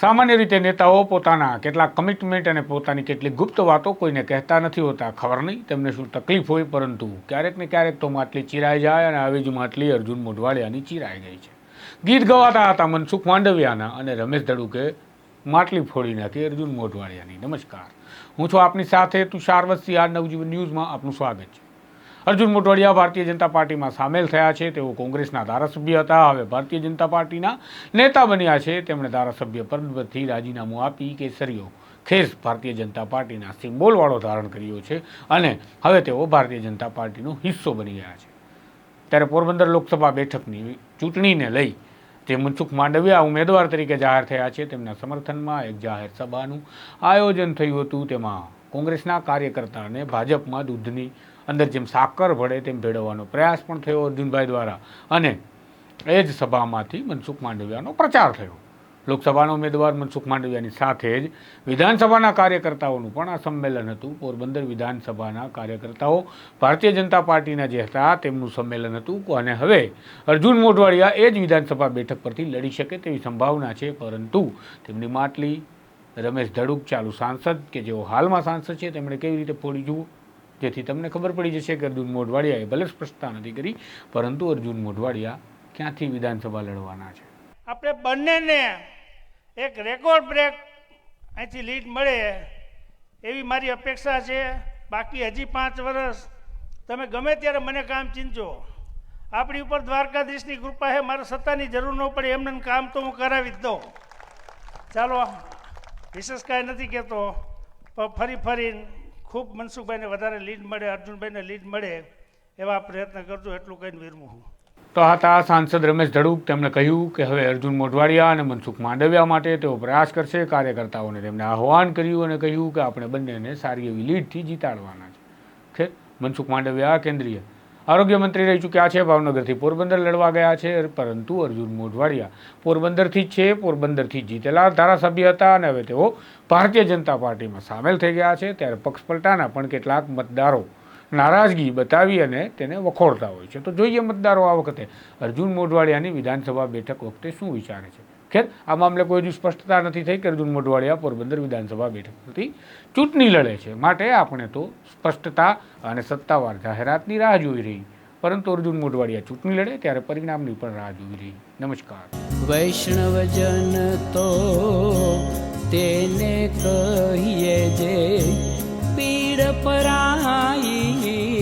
સામાન્ય રીતે નેતાઓ પોતાના કેટલાક કમિટમેન્ટ અને પોતાની કેટલીક ગુપ્ત વાતો કોઈને કહેતા નથી હોતા. ખબર નહીં તેમને શું તકલીફ હોય, પરંતુ ક્યારેક ને ક્યારેક તો માટલી ચીરાઈ જાય અને આવી જ માટલી અર્જુન મોઢવાડિયાની ચીરાઈ ગઈ છે. ગીત ગવાતા હતા મનસુખ માંડવિયાના અને રમેશ ધડુકે માટલી ફોડી નાખી અર્જુન મોઢવાડિયાની. નમસ્કાર. હું છું આપની સાથે તુષાર વસ્તી. આ નવજીવન ન્યૂઝમાં આપનું સ્વાગત છે. અર્જુન મોટવાડિયા ભારતીય જનતા પાર્ટીમાં સામેલ થયા છે. તેઓ કોંગ્રેસના ધારાસભ્ય હતા. હવે ભારતીય જનતા પાર્ટીના નેતા બન્યા છે. તેમણે ધારાસભ્ય પદથી રાજીનામું આપી કેસરીઓ ખેસ ભારતીય જનતા પાર્ટીના સિમ્બોલવાળો ધારણ કર્યો છે અને હવે તેઓ ભારતીય જનતા પાર્ટીનો હિસ્સો બની ગયા છે. ત્યારે પોરબંદર લોકસભા બેઠકની ચૂંટણીને લઈ જે મનસુખ માંડવિયા ઉમેદવાર તરીકે જાહેર થયા છે, તેમના સમર્થનમાં એક જાહેર સભાનું આયોજન થયું હતું. તેમાં કોંગ્રેસના કાર્યકર્તાને ભાજપમાં દૂધની અંદર જેમ સાકર ભળે તેમ ભેળવવાનો પ્રયાસ પણ થયો અર્જુનભાઈ દ્વારા. અને એ જ સભામાંથી મનસુખ માંડવિયાનો પ્રચાર થયો. લોકસભાના ઉમેદવાર મનસુખ માંડવિયાની સાથે જ વિધાનસભાના કાર્યકર્તાઓનું પણ આ સંમેલન હતું. પોરબંદર વિધાનસભાના કાર્યકર્તાઓ ભારતીય જનતા પાર્ટીના જે હતા તેમનું સંમેલન હતું. અને હવે અર્જુન મોઢવાડિયા એ જ વિધાનસભા બેઠક પરથી લડી શકે તેવી સંભાવના છે. પરંતુ તેમની માટલી રમેશ ધડુક ચાલુ સાંસદ કે જેઓ હાલમાં સાંસદ છે, તેમણે કેવી રીતે ફોડી જુઓ? જેથી તમને ખબર પડી જશે કે અર્જુન મોઢવાડિયાએ ભલે સ્પષ્ટતા નથી કરી, પરંતુ અર્જુન મોઢવાડિયા ક્યાંથી વિધાનસભા લડવાના છે? આપણે બંનેને એક રેકોર્ડ બ્રેક અહીંથી લીડ મળે એવી મારી અપેક્ષા છે. બાકી હજી પાંચ વર્ષ. તમે ગમે ત્યારે મને કામ ચીંચો આપણી ઉપર દ્વારકાધીશની કૃપા છે. મારે સત્તાની જરૂર ન પડે. એમને કામ તો હું કરાવી જ દઉં. ચાલો. વિશેષ કાંઈ નથી કહેતો. પણ ફરી ફરી ખૂબ મનસુખભાઈને વધારે લીડ મળે, અર્જુનભાઈને લીડ મળે એવા પ્રયત્ન કરજો, એટલું કહીને વિરમું હું. તો હતા સાંસદ રમેશ ધડુક. તેમણે કહ્યું કે હવે અર્જુન મોઢવાડિયા અને મનસુખ માંડવિયા માટે તેઓ પ્રયાસ કરશે કાર્યકર્તાઓને તેમને આહ્વાન કર્યું અને કહ્યું કે આપણે બંનેને સારી એવી લીડથી જીતાડવાના છે. ખેર મનસુખ માંડવિયા કેન્દ્રીય આરોગ્ય મંત્રી રહી ચૂક્યા છે, ભાવનગરથી પોરબંદર લડવા ગયા છે, પરંતુ અર્જુન મોઢવાડિયા પોરબંદરથી જ છે, પોરબંદરથી જીતેલા ધારાસભ્ય હતા અને હવે તેઓ ભારતીય જનતા પાર્ટીમાં સામેલ થઈ ગયા છે, ત્યારે પક્ષ પલટાના પણ કેટલાક મતદારો નારાજગી બતાવી અને તેને વખોડતા હોય છે. તો જોઈએ મતદારો આ વખતે અર્જુન મોઢવાડિયાની વિધાનસભા બેઠક વખતે શું વિચારે છે? ખેર, આ મામલે કોઈ હજુ સ્પષ્ટતા નથી થઈ કે અર્જુન મોઢવાડિયા પોરબંદર વિધાનસભા બેઠકથી ચૂંટણી લડે છે. માટે આપણે તો સ્પષ્ટતા અને સત્તાવાર જાહેરાતની રાહ જોઈ રહી. પરંતુ અર્જુન મોઢવાડિયા ચૂંટણી લડે ત્યારે પરિણામની પણ રાહ જોઈ રહી. નમસ્કાર. વૈષ્ણવજન તો તેને કહીએ જે પીડ પરાઈ